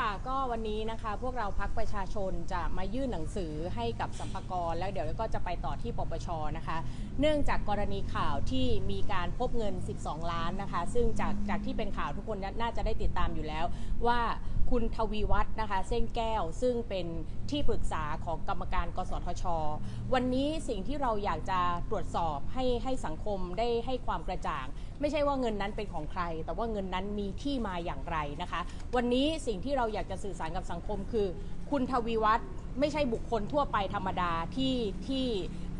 ค่ะก็วันนี้นะคะพวกเราพักประชาชนจะมายื่นหนังสือให้กับสัมภากรแล้วเดี๋ยวก็จะไปต่อที่ปปชนะคะ เนื่องจากกรณีข่าวที่มีการพบเงิน 12 ล้านนะคะ ซึ่งจากจากที่เป็นข่าวทุกคนน่าจะได้ติดตามอยู่แล้วว่า คุณทวีวัฒน์นะคะ เส้นแก้วซึ่งเป็นที่ปรึกษาของกรรมการ กสทช วันนี้สิ่งที่เราอยากจะตรวจสอบให้ให้สังคมได้ให้ความกระจ่าง ไม่ใช่ว่าเงินนั้นเป็นของใคร แต่ว่าเงินนั้นมีที่มาอย่างไรนะคะ วันนี้สิ่งที่เราอยากจะสื่อสารกับสังคมคือ คุณทวีวัฒน์ไม่ใช่บุคคลทั่วไปธรรมดาที่ที่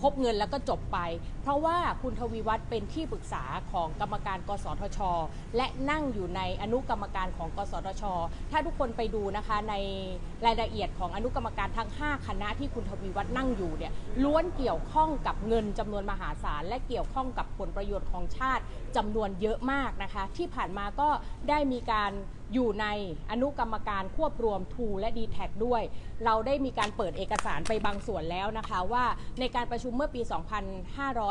พบเงินแล้วก็จบไป เพราะว่าคุณทวีวัฒน์เป็นที่ปรึกษาของกรรมการ กสทช และนั่งอยู่ในอนุกรรมการของ กสทช ถ้าทุกคนไปดูนะคะในรายละเอียดของอนุกรรมการทั้ง 5 คณะที่คุณทวีวัฒน์นั่งอยู่เนี่ยล้วนเกี่ยวข้องกับเงินจำนวนมหาศาล และเกี่ยวข้องกับผลประโยชน์ของชาติจำนวนเยอะมากนะคะ ที่ผ่านมาก็ได้มีการ อยู่ในอนุกรรมการควบรวมทูและ d t แทด้วย เราได้มีการเปิดเอกสารไปบางส่วนแล้วนะคะว่าในการประชุมเมื่อปี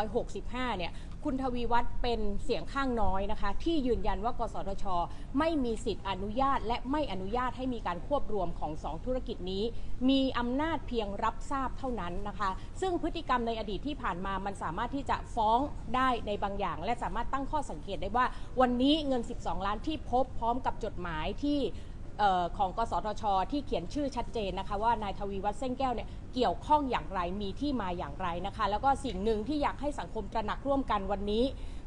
2565 เนี่ย คุณทวีวัฒน์เป็นเสียงข้างน้อยนะคะ ที่ยืนยันว่ากสทช ไม่มีสิทธิ์อนุญาต และไม่อนุญาตให้มีการควบรวมของสองธุรกิจนี้ มีอำนาจเพียงรับทราบเท่านั้นนะคะ ซึ่งพฤติกรรมในอดีตที่ผ่านมามันสามารถที่จะฟ้องได้ในบางอย่าง และสามารถตั้งข้อสังเกตได้ว่า วันนี้เงิน 12 ล้านที่พบพร้อมกับจดหมายที่ ออของกสทช ที่เขียนชื่อชัดเจนนะคะ ว่านายทวีวัฒน์เส้นแก้วเนี่ยเกี่ยวข้องอย่างไรมีที่มาอย่างไรนะคะ แล้วก็สิ่งหนึ่งที่อยากให้สังคมตระหนักร่วมกันวันนี้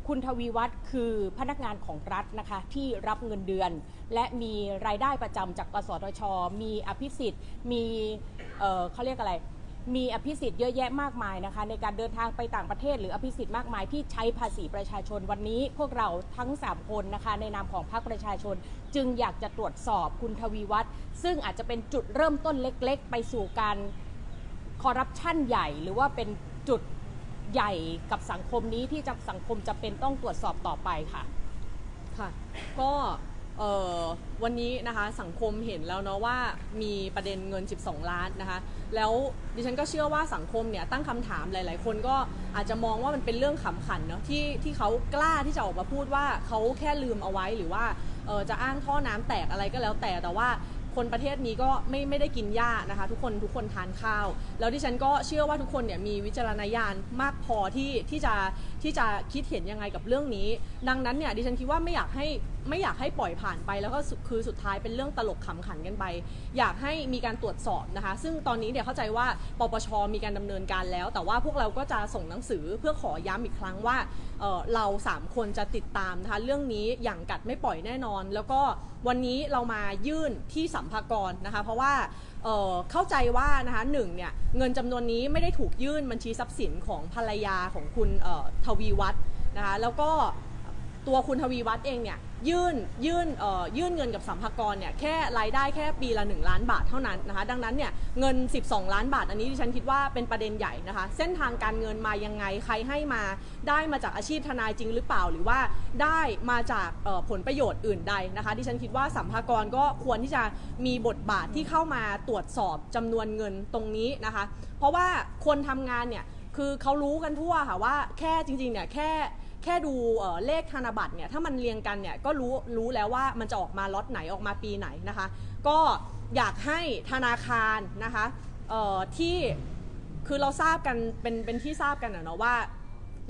คุณทวีวัฒน์คือพนักงานของรัฐนะคะที่รับเงินเดือน และมีรายได้ประจำจากกสทช มีอภิสิทธิ์ มีเอ่อเขาเรียกอะไร มีอภิสิทธิ์เยอะแยะมากมายนะคะ ในการเดินทางไปต่างประเทศ หรืออภิสิทธิ์มากมายที่ใช้ภาษีประชาชนวันนี้ พวกเราทั้ง 3 คนนะคะ ในนามของพรรคประชาชน จึงอยากจะตรวจสอบคุณทวีวัฒน์ซึ่งอาจจะเป็นจุดเริ่มต้นเล็ก ๆ ไปสู่การคอร์รัปชันใหญ่ หรือว่าเป็นจุดใหญ่กับสังคมนี้ที่จะสังคมจะเป็นต้องตรวจสอบต่อไปค่ะค่ะ ก็ วันนี้นะคะสังคมเห็นแล้วเนาะว่ามีประเด็นเงิน 12 ล้านนะคะ แล้วดิฉันก็เชื่อว่าสังคมเนี่ยตั้งคำถามหลาย ๆ คนก็อาจจะมองว่ามันเป็นเรื่องขำขันเนาะที่ที่เขากล้าที่จะออกมาพูดว่าเขาแค่ลืมเอาไว้หรือว่าจะอ้างท่อน้ำแตกอะไรก็แล้วแต่แต่ว่าคนประเทศนี้ก็ไม่ไม่ได้กินหญ้านะคะ ทุกคนทุกคนทานข้าว แล้วดิฉันก็เชื่อว่าทุกคนเนี่ยมีวิจารณญาณมากพอที่ที่จะที่จะคิดเห็นยังไงกับเรื่องนี้ ดังนั้นเนี่ยดิฉันคิดว่าไม่อยากให้ ไม่อยากให้ปล่อยผ่านไปแล้วก็สุดคือสุดท้ายเป็นเรื่องตลกขำขันกันไป อยากให้มีการตรวจสอบนะคะ ซึ่งตอนนี้เนี่ยเข้าใจว่าปปชมีการดำเนินการแล้ว แต่ว่าพวกเราก็จะส่งหนังสือเพื่อขอย้ำอีกครั้งว่าเเราสามคนจะติดตามนะคะเรื่องนี้อย่างกัดไม่ปล่อยแน่นอน แล้วก็วันนี้เรามายื่นที่สัมภากรนะคะ เพราะว่าเเข้าใจว่านะคะหนึ่งเนี่ยเงินจำนวนนี้ไม่ได้ถูกยื่นบัญชีทรัพย์สินของภรรยาของคุณทวีวัฒน์นะคะแล้วก็ ตัวคุณทวีวัฒน์เองเนี่ยยื่นยื่นเอ่อยื่นเงินกับสัมภากรเนี่ยแค่รายได้แค่ปีละ 1 ล้านบาทเท่านั้นนะคะดังนั้นเนี่ยเงิน 12 ล้านบาท อันนี้ดิฉันคิดว่าเป็นประเด็นใหญ่นะคะ เส้นทางการเงินมายังไงใครให้มาได้มาจากอาชีพทนายจริงหรือเปล่าหรือว่าได้มาจากผลประโยชน์อื่นใดนะคะดิฉันคิดว่าสัมภากรก็ควรที่จะมีบทบาทที่เข้ามาตรวจสอบจำนวนเงินตรงนี้นะคะ เพราะว่าคนทำงานเนี่ยคือเขารู้กันทั่วค่ะว่าแค่จริงๆเนี่ยแค่ แค่ดูเอ่อเลขธนบัตรเนี่ยถ้ามันเรียงกันเนี่ยก็รู้รู้แล้วว่ามันจะออกมาล็อตไหนออกมาปีไหนนะคะ ก็อยากให้ธนาคารนะคะเอ่อที่คือเราทราบกันเป็นเป็นที่ทราบกันนะเนาะว่า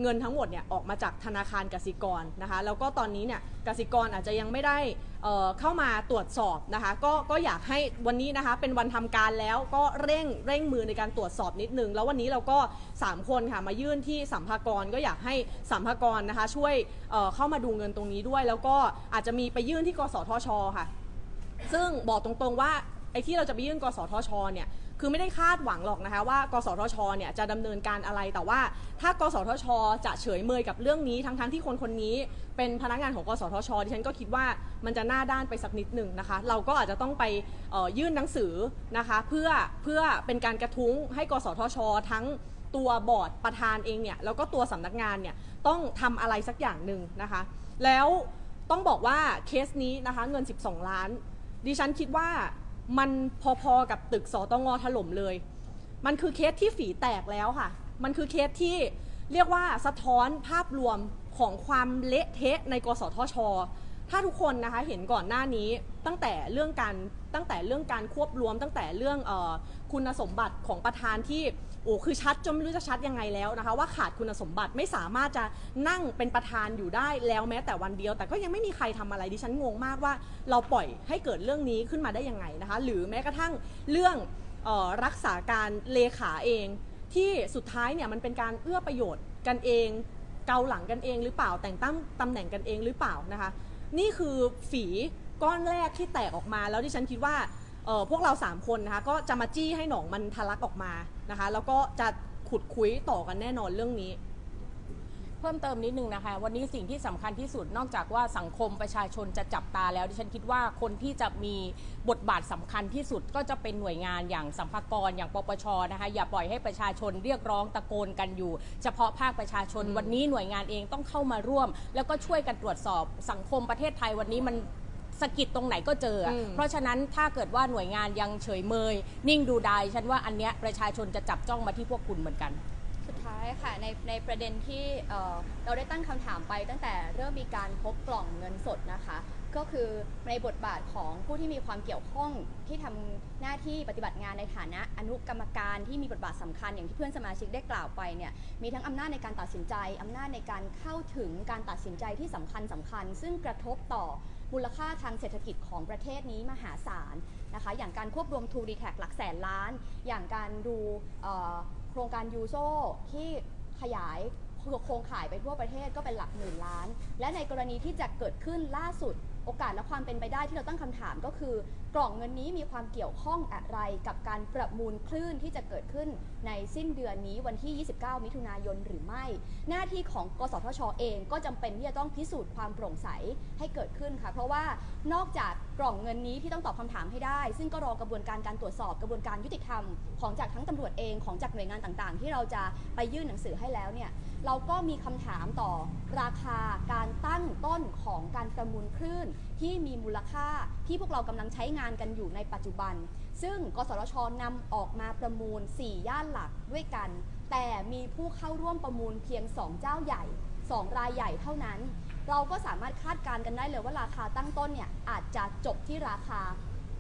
เงินทั้งหมดเนี่ยออกมาจากธนาคารกสิกรนะคะแล้วก็ตอนนี้เนี่ยกสิกรอาจจะยังไม่ได้เเข้ามาตรวจสอบนะคะก็ก็อยากให้วันนี้นะคะเป็นวันทำการแล้วก็เร่งเร่งมือในการตรวจสอบนิดนึง แล้ววันนี้เราก็ 3 คนค่ะมายื่นที่สัมภากรก็อยากให้สัมภากรนะคะช่วยเเข้ามาดูเงินตรงนี้ด้วย แล้วก็อาจจะมีไปยื่นที่กสทชค่ะ ซึ่งบอกตรงๆว่าไอ้ที่เราจะไปยื่นกสทชเนี่ย คือไม่ได้คาดหวังหรอกนะคะว่ากสทชเนี่ยจะดำเนินการอะไรแต่ว่า ถ้ากสทช จะเฉยเมยกับเรื่องนี้ทั้งๆที่คนคนนี้เป็นพนักงานของกสทชดิฉันก็คิดว่ามันจะหน้าด้านไปสักนิดหนึ่งนะคะ เราก็อาจจะต้องไปออยื่นหนังสือนะคะเพื่อเพื่อเป็นการกระทุ้งให้กสทช ทั้งตัวบอร์ดประธานเองเนี่ยแล้วก็ตัวสำนักงานเนี่ยต้องทำอะไรสักอย่างหนึ่งนะคะ แล้วต้องบอกว่าเคสนี้นะคะเงิน 12 ล้าน ดิฉันคิดว่า มันพอๆกับตึกสตงถล่มเลย มันคือเคสที่ฝีแตกแล้วค่ะ มันคือเคสที่เรียกว่าสะท้อนภาพรวมของความเละเทะในกสทช ถ้าทุกคนนะคะเห็นก่อนหน้านี้ตั้งแต่เรื่องการตั้งแต่เรื่องการควบรวม ตั้งแต่เรื่องออคุณสมบัติของประธานที่ โอ้คือชัดจนไม่รู้จะชัดยังไงแล้วนะคะ ว่าขาดคุณสมบัติไม่สามารถจะนั่งเป็นประธานอยู่ได้แล้วแม้แต่วันเดียว แต่ก็ยังไม่มีใครทำอะไรดิฉันงงมากว่า เราปล่อยให้เกิดเรื่องนี้ขึ้นมาได้ยังไงนะคะ หรือแม้กระทั่งเรื่องออรักษาการเลขาเอง ที่สุดท้ายเนี่ยมันเป็นการเอื้อประโยชน์กันเอง เกาหลังกันเองหรือเปล่าแต่งตั้งตำแหน่งกันเองหรือเปล่านะคะ นี่คือฝีก้อนแรกที่แตกออกมาแล้วดิฉันคิดว่า เอ่อพวกเรา 3 คนนะคะก็จะมาจี้ให้หนองมันทะลักออกมานะคะแล้วก็จะขุดคุยต่อกันแน่นอนเรื่องนี้ เพิ่มเติมนิดนึงนะคะ วันนี้สิ่งที่สำคัญที่สุดนอกจากว่าสังคมประชาชนจะจับตาแล้วดิฉันคิดว่าคนที่จะมีบทบาทสำคัญที่สุดก็จะเป็นหน่วยงานอย่างสัมภากรอย่างปปชนะคะ อย่าปล่อยให้ประชาชนเรียกร้องตะโกนกันอยู่ เฉพาะภาคประชาชนวันนี้หน่วยงานเองต้องเข้ามาร่วม แล้วก็ช่วยกันตรวจสอบสังคมประเทศไทยวันนี้มัน สะกิดตรงไหนก็เจออะอืม เพราะฉะนั้นถ้าเกิดว่าหน่วยงานยังเฉยเมย นิ่งดูดายฉันว่าอันเนี้ยประชาชนจะจับจ้องมาที่พวกคุณเหมือนกัน สุดท้ายค่ะในในประเด็นที่เอ่อเราได้ตั้งคำถามไปตั้งแต่เริ่มมีการพบกล่องเงินสดนะคะ ก็คือในบทบาทของผู้ที่มีความเกี่ยวข้องที่ทำหน้าที่ปฏิบัติงานในฐานะอนุกรรมการที่มีบทบาทสำคัญอย่างที่เพื่อนสมาชิกได้กล่าวไปเนี่ยมีทั้งอำนาจในการตัดสินใจอำนาจในการเข้าถึงการตัดสินใจที่สำคัญสำคัญ ซึ่งกระทบต่อ มูลค่าทางเศรษฐกิจของประเทศนี้มหาศาลนะคะ อย่างการควบรวม True d e t a c หลักแสนล้าน อย่างการดูโครงการยูโซที่ขยายโครงข่ายไปทั่วประเทศก็เป็นหลักหมื่นล้าน และในกรณีที่จะเกิดขึ้นล่าสุดโอกาสและความเป็นไปได้ที่เราตั้งคำถามก็คือ กล่องเงินนี้มีความเกี่ยวข้องอะไรกับการประมูลคลื่นที่จะเกิดขึ้นในสิ้นเดือนนี้วันที่ 29 มิถุนายนหรือไม่ หน้าที่ของกสทชเองก็จำเป็นที่จะต้องพิสูจน์ความโปร่งใสให้เกิดขึ้นค่ะ เพราะว่านอกจากกล่องเงินนี้ที่ต้องตอบคำถามให้ได้ ซึ่งก็รอกระบวนการการตรวจสอบกระบวนการยุติธรรมของจากทั้งตำรวจเองของจากหน่วยงานต่างๆ ที่เราจะไปยื่นหนังสือให้แล้วเนี่ยเราก็มีคำถามต่อราคาการตั้งต้นของการประมูลคลื่น ที่มีมูลค่าที่พวกเรากำลังใช้งานกันอยู่ในปัจจุบัน ซึ่งกสทชนำออกมาประมูล 4 ย่านหลักด้วยกัน แต่มีผู้เข้าร่วมประมูลเพียง 2 เจ้าใหญ่ 2 รายใหญ่เท่านั้น เราก็สามารถคาดการณ์กันได้เลยว่าราคาตั้งต้นเนี่ยอาจจะจบที่ราคา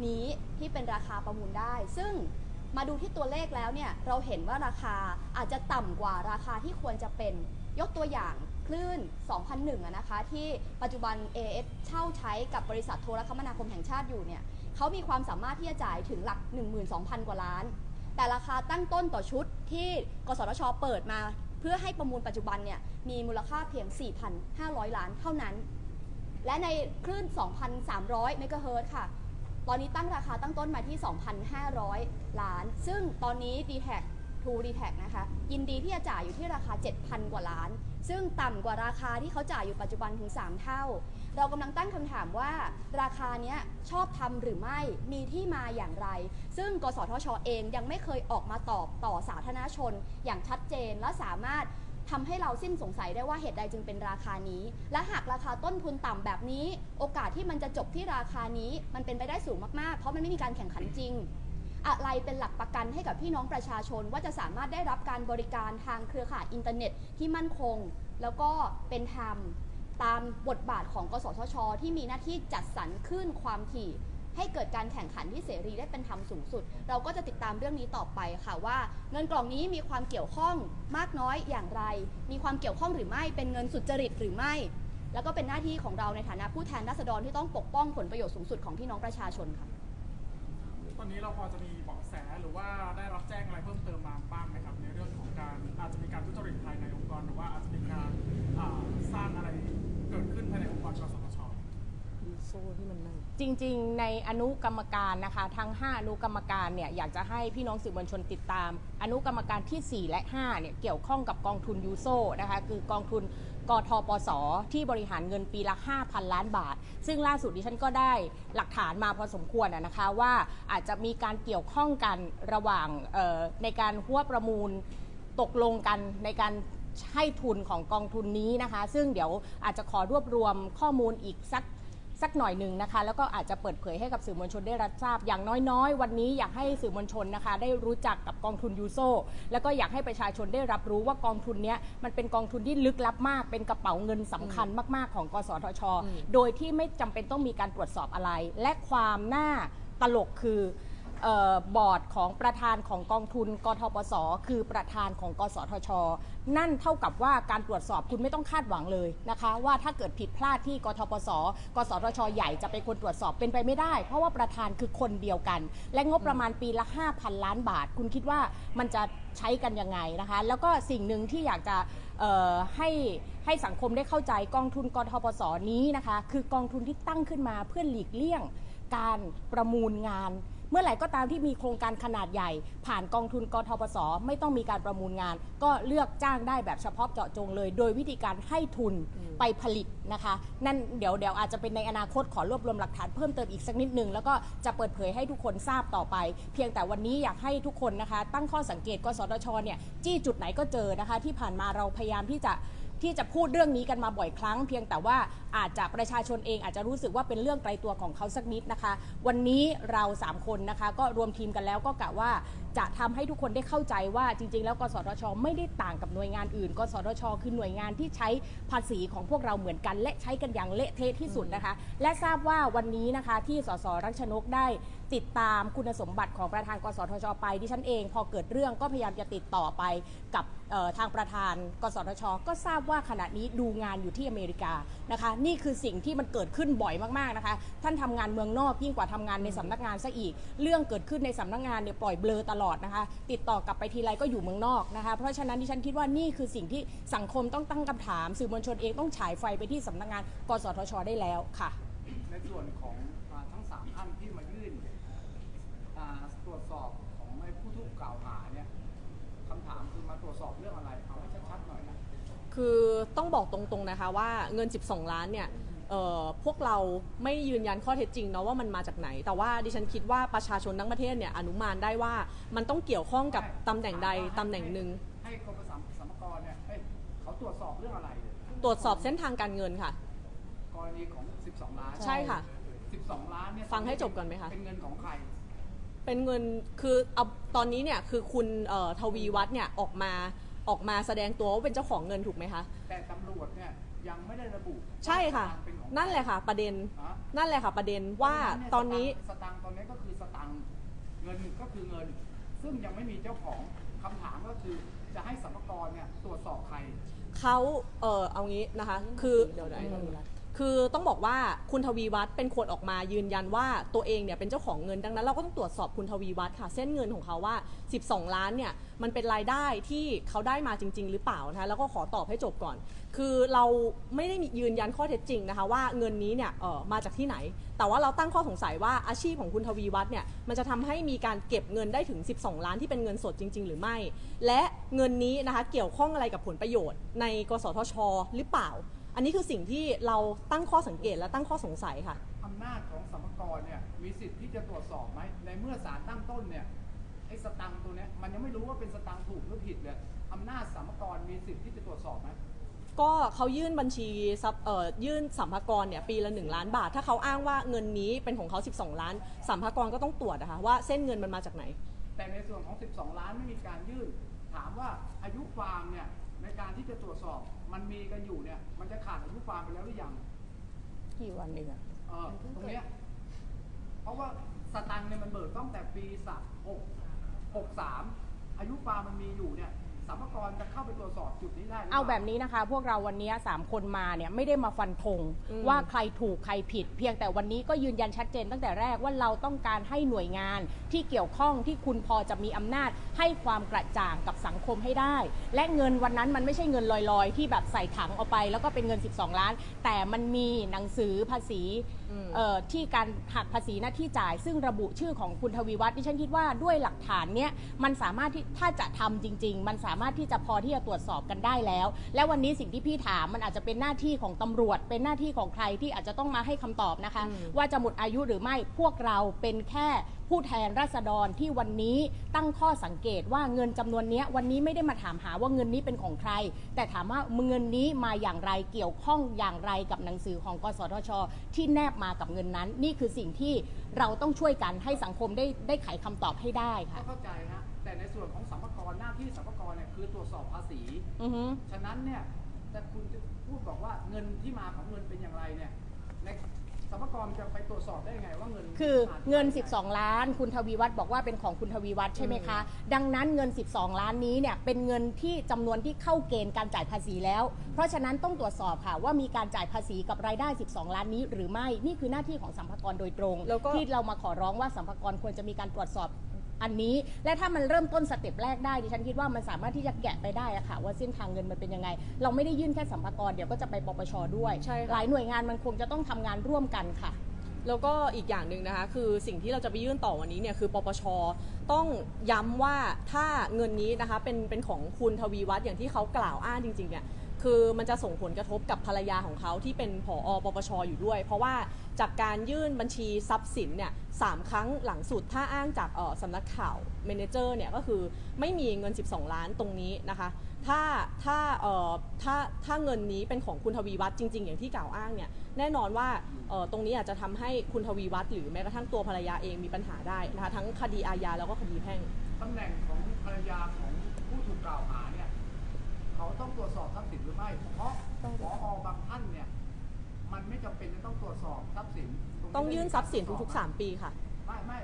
นี้ที่เป็นราคาประมูลได้ ซึ่งมาดูที่ตัวเลขแล้วเนี่ยเราเห็นว่าราคาอาจจะต่ำกว่าราคาที่ควรจะเป็น ยกตัวอย่าง ลื่น 2001อะนะคะที่ปัจจุบัน AS เช่าใช้กับบริษัทโทรคมนาคมแห่งชาติอยู่เนี่ยเขามีความสามารถที่จะจ่ายถึงหลัก 12,000 กว่าล้าน แต่ราคาตั้งต้นต่อชุดที่กสทชเปิดมา เพื่อให้ประมูลปัจจุบันเนี่ยมีมูลค่าเพียง 4,500 ล้านเท่านั้น และในคลื่น 2,300 เมกะเฮิรตซ์ค่ะ ตอนนี้ตั้งราคาตั้งต้นมาที่ 2,500 ล้าน ซึ่งตอนนี้ d t แท True d t แทนะคะยินดีที่จะจ่ายอยู่ที่ราคา 7,000 กว่าล้าน ซึ่งต่ำกว่าราคาที่เขาจ่ายอยู่ปัจจุบันถึง 3 เท่า เรากำลังตั้งคำถามว่า ราคาเนี้ยชอบทำหรือไม่มีที่มาอย่างไร ซึ่งกสทชเองยังไม่เคยออกมาตอบต่อสาธารณชน อย่างชัดเจนและสามารถทำให้เราสิ้นสงสัยได้ว่าเหตุใดจึงเป็นราคานี้ และหากราคาต้นทุนต่ำแบบนี้ โอกาสที่มันจะจบที่ราคานี้มันเป็นไปได้สูงมากๆ เพราะมันไม่มีการแข่งขันจริง อะไรเป็นหลักประกันให้กับพี่น้องประชาชน ว่าจะสามารถได้รับการบริการทางเครือข่ายอินเทอร์เน็ตที่มั่นคง แล้วก็เป็นธรรมตามบทบาทของกสทช ที่มีหน้าที่จัดสรรขึ้นความถี่ ให้เกิดการแข่งขันที่เสรีได้เป็นธรรมสูงสุด เราก็จะติดตามเรื่องนี้ต่อไปค่ะว่า เงินกล่องนี้มีความเกี่ยวข้องมากน้อยอย่างไร มีความเกี่ยวข้องหรือไม่เป็นเงินสุจริตหรือไม่ แล้วก็เป็นหน้าที่ของเราในฐานะผู้แทนราษฎรที่ต้องปกป้องผลประโยชน์สูงสุดของพี่น้องประชาชนค่ะ อนนี้เราพอจะมีเบาะแสหรือว่าได้รับแจ้งอะไรเพิ่มเติมมาบ้างไหมครับ ในเรื่องของการอาจจะมีการทุจริตภายในองค์กรหรือว่าอาจจะมีการอ่าสร้างอะไรเกิดขึ้นภายในองค์กรกสทช โซ่ที่มันนั่นจริงๆ ในอนุกรรมการนะคะ ทั้ง 5 อนุกรรมการเนี่ยอยากจะให้พี่น้องสื่อมวลชนติดตาม อนุกรรมการที่ 4 และ5เนี่ยเกี่ยวข้องกับกองทุนยูโซนะคะคือกองทุน กทปสที่บริหารเงินปีละ 5,000 ล้านบาท ซึ่งล่าสุดดิฉันก็ได้หลักฐานมาพอสมควรนะคะว่าอาจจะมีการเกี่ยวข้องกันระหว่างในการหัวประมูลตกลงกันในการให้ทุนของกองทุนนี้นะคะ ซึ่งเดี๋ยวอาจจะขอรวบรวมข้อมูลอีกสัก สักหน่อยหนึ่งนะคะ แล้วก็อาจจะเปิดเผยให้กับสื่อมวลชนได้รับทราบ อย่างน้อยๆ วันนี้อยากให้สื่อมวลชนนะคะ ได้รู้จักกับกองทุนยูโซแล้วก็อยากให้ประชาชนได้รับรู้ว่ากองทุนเนี้ยมันเป็นกองทุนที่ลึกลับมาก เป็นกระเป๋าเงินสำคัญมาก ๆ ของกสทชอืมโดยที่ไม่จำเป็นต้องมีการตรวจสอบอะไร และความน่าตลกคือเอ่อ บอร์ดของประธานของกองทุนกทปส คือประธานของกสทช นั่นเท่ากับว่าการตรวจสอบคุณไม่ต้องคาดหวังเลยนะคะ ว่าถ้าเกิดผิดพลาดที่กทปส กสทช ใหญ่จะเป็นคนตรวจสอบเป็นไปไม่ได้ เพราะว่าประธานคือคนเดียวกัน และงบประมาณปีละ 5,000 ล้านบาท คุณคิดว่ามันจะใช้กันยังไงนะคะ แล้วก็สิ่งหนึ่งที่อยากจะให้ให้สังคมได้เข้าใจกองทุนกทปสนี้นะคะ คือกองทุนที่ตั้งขึ้นมาเพื่อหลีกเลี่ยงการประมูลงาน เมื่อไหร่ก็ตามที่มีโครงการขนาดใหญ่ ผ่านกองทุนกทปสไม่ต้องมีการประมูลงาน ก็เลือกจ้างได้แบบเฉพาะเจาะจงเลย โดยวิธีการให้ทุนไปผลิตนะคะ นั่นเดี๋ยวเดี๋ยวอาจจะเป็นในอนาคตขอรวบรวมหลักฐานเพิ่มเติมอีกสักนิดหนึ่งแล้วก็จะเปิดเผยให้ทุกคนทราบต่อไป เพียงแต่วันนี้อยากให้ทุกคนนะคะ ตั้งข้อสังเกตกสทชเนี่ยจี้จุดไหนก็เจอนะคะ ที่ผ่านมาเราพยายามที่จะ ที่จะพูดเรื่องนี้กันมาบ่อยครั้ง เพียงแต่ว่าอาจจะประชาชนเองอาจจะรู้สึกว่าเป็นเรื่องไกลตัวของเขาสักนิดนะคะ วันนี้เรา3คนนะคะ ก็รวมทีมกันแล้วก็กะว่าจะทำให้ทุกคนได้เข้าใจว่าจริง ๆ แล้วกสทช ไม่ได้ต่างกับหน่วยงานอื่น กสทช คือหน่วยงานที่ใช้ภาษีของพวกเราเหมือนกัน และใช้กันอย่างเละเทะที่สุดนะคะ และทราบว่าวันนี้นะคะที่สสรักชนกได้ ติดตามคุณสมบัติของประธานกสทช ไปดิฉันเอง พอเกิดเรื่องก็พยายามจะติดต่อไปกับทางประธาน กสทช ก็ทราบว่าขณะนี้ดูงานอยู่ที่อเมริกานะคะ นี่คือสิ่งที่มันเกิดขึ้นบ่อยมากๆนะคะ ท่านทำงานเมืองนอกยิ่งกว่าทำงานในสำนักงานซะอีก เรื่องเกิดขึ้นในสำนักงานเนี่ยปล่อยเบลอตลอดนะคะ ติดต่อกลับไปทีไรก็อยู่เมืองนอกนะคะ เพราะฉะนั้นดิฉันคิดว่านี่คือสิ่งที่สังคมต้องตั้งคำถาม สื่อมวลชนเองต้องฉายไฟไปที่สำนักงาน กสทช ได้แล้วค่ะ ในส่วนของทั้งสามท่านที่มายื่น อ่าตรวจสอบของไอ้ผู้ถูกกล่าวหาเนี่ยคำถามคือมาตรวจสอบเรื่องอะไรเอาให้ชัดๆหน่อยนะ คือต้องบอกตรงๆนะคะว่าเงิน 12 ล้านเนี่ยเอ่อพวกเราไม่ยืนยันข้อเท็จจริงเนาะว่ามันมาจากไหน แต่ว่าดิฉันคิดว่าประชาชนทั้งประเทศเนี่ยอนุมานได้ว่ามันต้องเกี่ยวข้องกับตำแหน่งใดตำแหน่งหนึ่งให้กรมสรรพสรรพากรเนี่ยเอ้ยเขาตรวจสอบเรื่องอะไร ตรวจสอบเส้นทางการเงินค่ะ กรณีของ 12 ล้านใช่ค่ะ 12 ล้านเนี่ยฟังให้จบก่อนไหมคะ เป็นเงินของใคร เป็นเงินคือเอาตอนนี้เนี่ยคือคุณเอ่อทวีวัฒน์เนี่ยออกมาออกมาแสดงตัวว่าเป็นเจ้าของเงินถูกไหมคะ แต่ตำรวจเนี่ยยังไม่ได้ระบุใช่ค่ะ ว่าสตางเป็นของใรนั่นแหละค่ะ ประเด็น ฮะนั่นแหละค่ะ ประเด็นว่าตอนนี้ สตังค์ตอนนี้ก็คือสตังค์เงินก็คือเงิน ซึ่งยังไม่มีเจ้าของคำถามก็คือจะให้สรรพากรเนี่ยตรวจสอบใคร เขาเออเอางี้นะคะ คือเดี๋ยวไหน คือต้องบอกว่าคุณทวีวัฒน์เป็นคนออกมายืนยันว่าตัวเองเนี่ยเป็นเจ้าของเงินดังนั้น เราก็ต้องตรวจสอบคุณทวีวัฒน์ค่ะ เส้นเงินของเขาว่า 12 ล้านเนี่ยมันเป็นรายได้ที่เขาได้มาจริง ๆ หรือเปล่านะคะแล้วก็ขอตอบให้จบก่อน คือเราไม่ได้มียืนยันข้อเท็จจริงนะคะว่าเงินนี้เนี่ยเออมาจากที่ไหน แต่ว่าเราตั้งข้อสงสัยว่าอาชีพของคุณทวีวัฒน์เนี่ยมันจะทำให้มีการเก็บเงินได้ถึง 12 ล้านที่เป็นเงินสดจริง ๆ หรือไม่ และเงินนี้นะคะเกี่ยวข้องอะไรกับผลประโยชน์ ในกสทช หรือเปล่า อันนี้คือสิ่งที่เราตั้งข้อสังเกตและตั้งข้อสงสัยค่ะ อำนาจของสรรพากรเนี่ยมีสิทธิ์ที่จะตรวจสอบไหมในเมื่อศาลตั้งต้นเนี่ยไอ้สตังค์ตัวเนี้ยมันยังไม่รู้ว่าเป็นสตังค์ถูกหรือผิดเลยอำนาจสรรพากรมีสิทธิ์ที่จะตรวจสอบไหมก็เขายื่นบัญชีทรัพย์เอ่อยื่นสัมภากรเนี่ยปีละ 1 ล้านบาท ถ้าเขาอ้างว่าเงินนี้เป็นของเขา 12 ล้านสัมภากรก็ต้องตรวจนะคะว่าเส้นเงินมันมาจากไหน แต่ในส่วนของ 12 ล้านไม่มีการยื่น ถามว่าอายุความเนี่ยในการ ที่จะตรวจสอบ มันมีกันอยู่เนี่ย มันจะขาดอายุความไปแล้วหรือยังกี่วันเองอะเออตรงเนี้ยเพราะว่าสตังค์เนี่ยมันเบิกตั้งแต่ปีสามหกหกสามอายุความมันมีอยู่เนี่ย สัมภากรจะเข้าไปตรวจสอบจุดนี้ได้หรืปล่เอาแบบนี้นะคะ พวกเราวันนี้สามคนมาเนี่ยไม่ได้มาฟันธงอืมว่าใครถูกใครผิด เพียงแต่วันนี้ก็ยืนยันชัดเจนตั้งแต่แรกว่าเราต้องการให้หน่วยงานที่เกี่ยวข้องที่คุณพอจะมีอำนาจ ให้ความกระจ่างกับสังคมให้ได้ และเงินวันนั้นมันไม่ใช่เงินลอยๆ ที่แบบใส่ถังเอาไป แล้วก็เป็นเงิน 12 ล้าน แต่มันมีหนังสือภาษีอืม เอ่อที่การหักภาษีหน้าที่จ่าย ซึ่งระบุชื่อของคุณทวีวัฒน์ดิฉันคิดว่าด้วยหลักฐานเนี้ยมันสามารถที่ถ้าจะทำจริง ๆ มันสามารถที่จะพอที่จะตรวจสอบกันได้แล้ว และวันนี้สิ่งที่พี่ถามมันอาจจะเป็นหน้าที่ของตำรวจ เป็นหน้าที่ของใครที่อาจจะต้องมาให้คำตอบนะคะอืมว่าจะหมดอายุหรือไม่พวกเราเป็นแค่ ผู้แทนราษฎรที่วันนี้ตั้งข้อสังเกตว่าเงินจำนวนเนี้ยวันนี้ไม่ได้มาถามหาว่าเงินนี้เป็นของใคร แต่ถามว่าเงินนี้มาอย่างไรเกี่ยวข้องอย่างไรกับหนังสือของกสทช ที่แนบมากับเงินนั้น นี่คือสิ่งที่เราต้องช่วยกันให้สังคมได้ได้ไขคำตอบให้ได้ก็ค่ะเข้าใจนะแต่ในส่วนของสัมภาระหน้าที่สัมภาระเนี่ยคือตรวจสอบภาษีอือฮึฉะนั้นเนี่ยแต่คุณจะพูดบอกว่าเงินที่มาของเงินเป็นอย่างไรเนี่ยใน สัมภาระจะไปตรวจสอบได้ยังไงว่าเงินคือมาจากเงินไห12 ล้าน คุณทวีวัฒน์บอกว่าเป็นของคุณทวีวัฒน์ใช่ไหมคะ ดังนั้นเงิน 12 ล้านนี้เนี่ยเป็นเงินที่จำนวนที่เข้าเกณฑ์การจ่ายภาษีแล้ว เพราะฉะนั้นต้องตรวจสอบค่ะว่ามีการจ่ายภาษีกับรายได้ 12 ล้านนี้หรือไม่ นี่คือหน้าที่ของสัมภากระโดยตรง แล้วก็ ที่เรามาขอร้องว่าสัมภากระควรจะมีการตรวจสอบ อันนี้ และถ้ามันเริ่มต้นสเต็ปแรกได้ดิฉันคิดว่ามันสามารถที่จะแกะไปได้อะค่ะ ว่าเส้นทางเงินมันเป็นยังไง เราไม่ได้ยื่นแค่สัมภากระเดี๋ยวก็จะไปปปชด้วย ใช่ค่ะ หลายหน่วยงานมันคงจะต้องทำงานร่วมกันค่ะ แล้วก็อีกอย่างหนึ่งนะคะ คือสิ่งที่เราจะไปยื่นต่อวันนี้เนี่ยคือปปชต้องย้ำว่าถ้าเงินนี้นะคะเป็นเป็นของคุณทวีวัฒน์อย่างที่เขากล่าวอ้างจริงๆเนี่ย คือมันจะส่งผลกระทบกับภรรยาของเขาที่เป็นผอปปชอยู่ด้วย เพราะว่าจากการยื่นบัญชีทรัพย์สินเนี่ยสามครั้งหลังสุดถ้าอ้างจากเออสำนักข่าวเมนเจอร์เนี่ยก็คือไม่มีเงิน 12 ล้านตรงนี้นะคะถ้าถ้าเอ่อถ้าถ้าเงินนี้เป็นของคุณทวีวัฒน์จริง ๆ อย่างที่กล่าวอ้างเนี่ยแน่นอนว่าเอ่อตรงนี้อาจจะทำให้คุณทวีวัฒน์หรือแม้กระทั่งตัวภรรยาเองมีปัญหาได้นะคะทั้งคดีอาญาแล้วก็คดีแพ่งตำแหน่งของภรรยาของผู้ถูกกล่าวหา เนี่ยเขาต้องตรวจสอบทรัพย์สินหรือไม่ เพราะผอบางท่านเนี่ย มันไม่จำเป็นจะต้องตรวจสอบทรัพย์สินรต้องยื่นทรัพย์สินทุกๆ 3 ปีค่ะ ไม่ไม่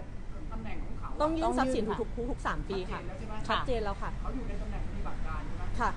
ตำแหน่งของเขาต้องยื่นทรัพย์สินต้องยื่นทุกๆทุกๆสามปีค่ะ ชัดเจนแล้วใช่ไหมชัดเจนแล้วค่ะ เขาอยู่ในตำแหน่งปฏิบัติการใช่ไหมค่ะ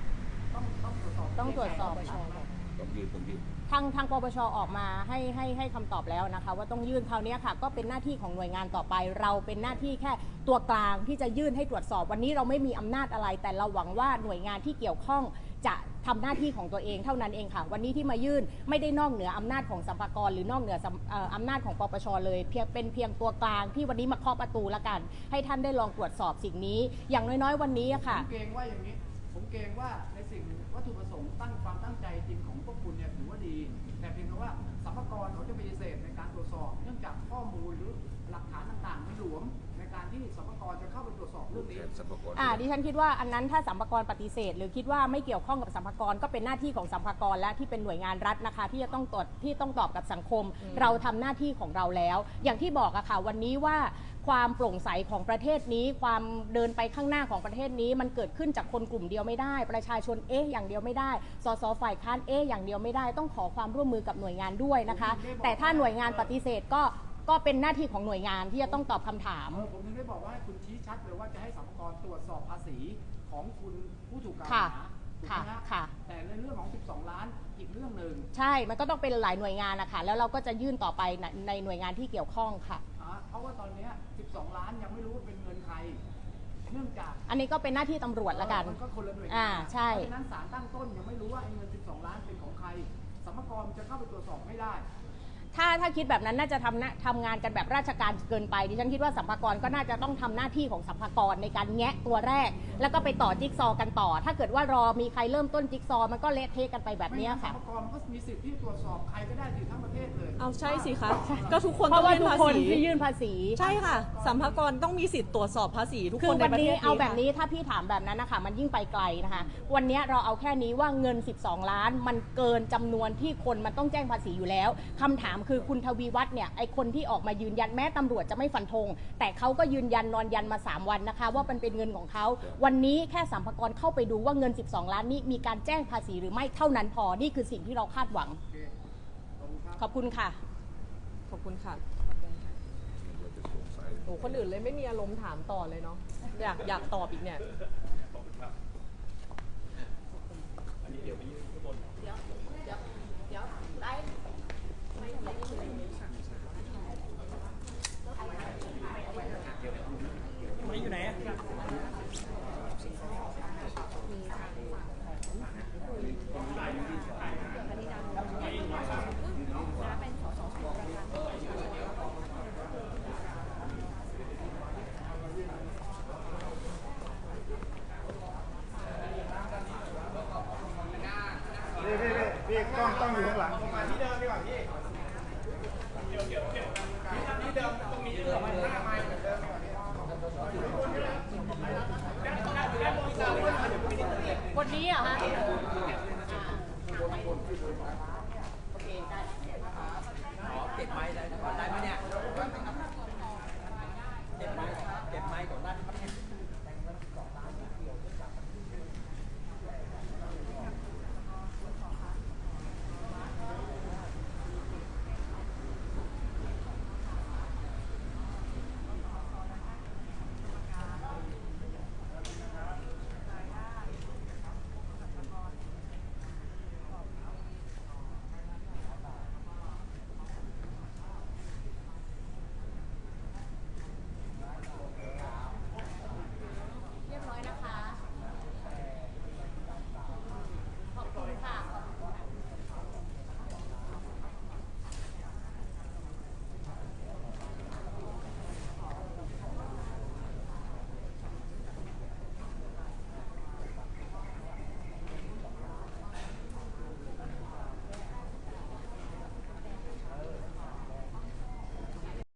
ต้องต้องตรวจสอบต้องตรวจสอบ ใช่ไหม ต้องยืนต้องยืน ทางทางปปชออกมาให้ให้ให้คำตอบแล้วนะคะ ว่าต้องยื่นคราวนี้ค่ะ ก็เป็นหน้าที่ของหน่วยงานต่อไป เราเป็นหน้าที่แค่ตัวกลางที่จะยื่นให้ตรวจสอบ วันนี้เราไม่มีอำนาจอะไร แต่เราหวังว่าหน่วยงานที่เกี่ยวข้องจะทำหน้าที่ของตัวเองเท่านั้นเองค่ะ วันนี้ที่มายื่นไม่ได้นอกเหนืออำนาจของสัมภากรหรือนอกเหนือสัมเอ่ออำนาจของปปชเลยเพียงเป็นเพียงตัวกลางที่วันนี้มาเคาะประตูละกัน ให้ท่านได้ลองตรวจสอบสิ่งนี้ อย่างน้อยๆ วันนี้อะค่ะผมเกรงว่าอย่างนี้ ผมเกรงว่าในสิ่งวัตถุประสงค์ตั้งความตั้งใจจริงของพวกคุณเนี่ยถือว่าดี แต่เพียงแต่ว่าสัมภากระเขาจะปฏิเสธในการตรวจสอบ เนื่องจากข้อมูลหรือหลักฐานต่างๆไม่หลวมในการที่สัมภากระจะเข้าไปตรวจสอบเรื่องนี้แทนสรรพากรอ่าดิฉันคิดว่าอันนั้นถ้าสัมภากรปฏิเสธ หรือคิดว่าไม่เกี่ยวข้องกับสัมภากรก็เป็นหน้าที่ของสัมภากรและที่เป็นหน่วยงานรัฐนะคะ ที่จะต้องตรวจที่ต้องตอบกับสังคม เราทำหน้าที่ของเราแล้ว อย่างที่บอกอะค่ะวันนี้ว่า ความโปร่งใสของประเทศนี้ ความเดินไปข้างหน้าของประเทศนี้ มันเกิดขึ้นจากคนกลุ่มเดียวไม่ได้ ประชาชนเอ๊ะอย่างเดียวไม่ได้สสฝ่ายค้านเอ๊ะอย่างเดียวไม่ได้ ต้องขอความร่วมมือกับหน่วยงานด้วยนะคะ แต่ถ้าหน่วยงานปฏิเสธก็ก็เป็นหน้าที่ของหน่วยงานที่จะต้องตอบคำถามเออผมถึงได้บอกว่าให้คุณชี้ชัดเลยว่าจะให้สัมภากระตรวจสอบภาษีของคุณผู้ถูกกล่าวค่ะหาถูกค่ะไหมฮะค่ะแต่ในเรื่องของ 12 ล้านอีกเรื่องหนึ่งใช่ มันก็ต้องเป็นหลายหน่วยงานนะคะแล้วเราก็จะยื่นต่อไปในในหน่วยงานที่เกี่ยวข้องค่ะอ่าเพราะว่าตอนเนี้ย 12 ล้านยังไม่รู้ว่าเป็นเงินใคร เนื่องจากอันนี้ก็เป็นหน้าที่ตำรวจละกัน มันก็คนละหน่วยงานอ่าใช่ เพราะฉะนั้นศาลตั้งต้นยังไม่รู้ว่าไอ้เงิน 12 ล้านเป็นของใครสัมภากระจะเข้าไปตรวจสอบไม่ได้ ถ้าถ้าคิดแบบนั้นน่าจะทำนะทำงานกันแบบราชการเกินไปดิฉันคิดว่าสัมภากรก็น่าจะต้องทำหน้าที่ของสัมภากรในการแงะตัวแรก แล้วก็ไปต่อจิ๊กซอว์กันต่อ ถ้าเกิดว่ารอมีใครเริ่มต้นจิ๊กซอว์มันก็เละเทะกันไปแบบไม่เนี้ยงั้นสัค่ะมภากระมันก็มีสิทธิ์ที่ตรวจสอบใครก็ได้สิทั้งประเทศเลยเอาใช่สิคะก็ทุกคนเพต้อราะงว่ายื่นทุกภาคนษีที่ยื่นภาษีใช่ค่ะ สัมภากรต้องมีสิทธิ์ตรวจสอบภาษีทุกคืคอนในวันประเทนี้ศเอานี้แบบค่ะนี้ถ้าพี่ถามแบบนั้นนะคะมันยิ่งไปไกลนะคะ วันนี้เราเอาแค่นี้ว่าเงิน 12 ล้าน มันเกินจำนวนที่คนมันต้องแจ้งภาษีอยู่แล้วคำถามคือคุณทวีวัฒน์เนี่ยไอคนที่ออกมายืนยันแม้ตำรวจจะไม่ฟันธง แต่เขาก็ยืนยันนอนยันมา 3 วันนะคะ ว่ามันเป็นเงินของเขา วันนี้แค่สัมภากรเข้าไปดูว่าเงิน 12 ล้านนี้มีการแจ้งภาษีหรือไม่เท่านั้นพอนี่คือสิ่งที่เราคาดหวัง ขอบคุณค่ะ ขอบคุณค่ะโอ้คนอื่นเลยไม่มีอารมณ์ถามต่อเลยเนาะอยากอยากตอบอีกเนี่ยพี่